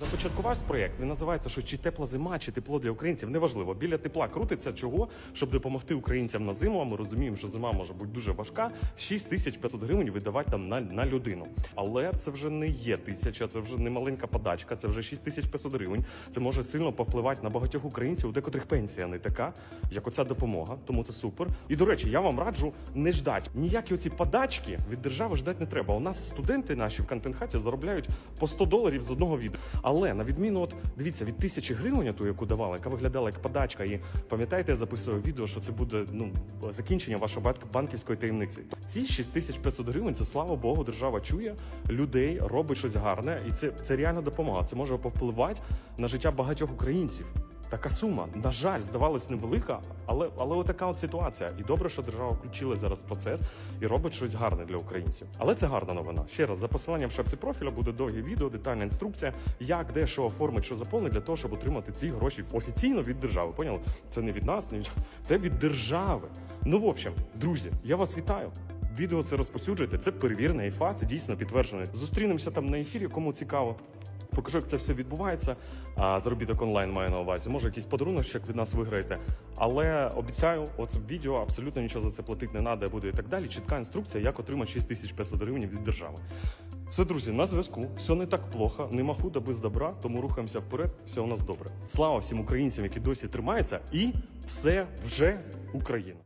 Започаткувався проєкт. Він називається, що чи тепла зима, чи тепло для українців. Неважливо. Біля тепла крутиться чого, щоб допомогти українцям на зиму. А ми розуміємо, що зима може бути дуже важка. 6500 гривень видавати там на, на людину. Але це вже не є тисяча, це вже не маленька подачка, це вже 6500 гривень. Це може сильно повпливати на багатьох українців, у декотрих пенсія не така, як оця допомога. Тому це супер. І до речі, я вам раджу не ждати. Ніякі оці подачки від держави ждати не треба. У нас студенти наші в контент-хаті заробляють по 100 доларів з одного відео. Але на відміну, от дивіться, від тисячі гривень, ту, яку давали, яка виглядала як подачка, і пам'ятаєте, я записував відео, що це буде ну закінчення вашої банківської таємниці. Ці 6500 гривень, це слава Богу, держава чує людей, робить щось гарне, і це, це реально допомога. Це може повпливати на життя багатьох українців. Така сума, на жаль, здавалась невелика, але але отака от ситуація. І добре, що держава включила зараз процес і робить щось гарне для українців. Але це гарна новина. Ще раз за посиланням в шапці профіля буде довге відео, детальна інструкція, як де що оформить, що заповнить для того, щоб отримати ці гроші офіційно від держави. Поняли? Це не від нас, не від це від держави. Ну в общем, друзі, я вас вітаю. Відео це розповсюджуйте. Це перевірений іфа, це дійсно підтверджений. Зустрінемося там на ефірі, кому цікаво. Покажу, як це все відбувається. А заробіток онлайн маю на увазі. Може, якийсь подарунок від нас виграєте. Але обіцяю, оце відео абсолютно нічого за це платити не треба буде і так далі. Чітка інструкція, як отримати 6500 гривень від держави. Все, друзі, на зв'язку. Все не так плохо, нема худа без добра, тому рухаємося вперед. Все у нас добре. Слава всім українцям, які досі тримаються, і все вже Україна.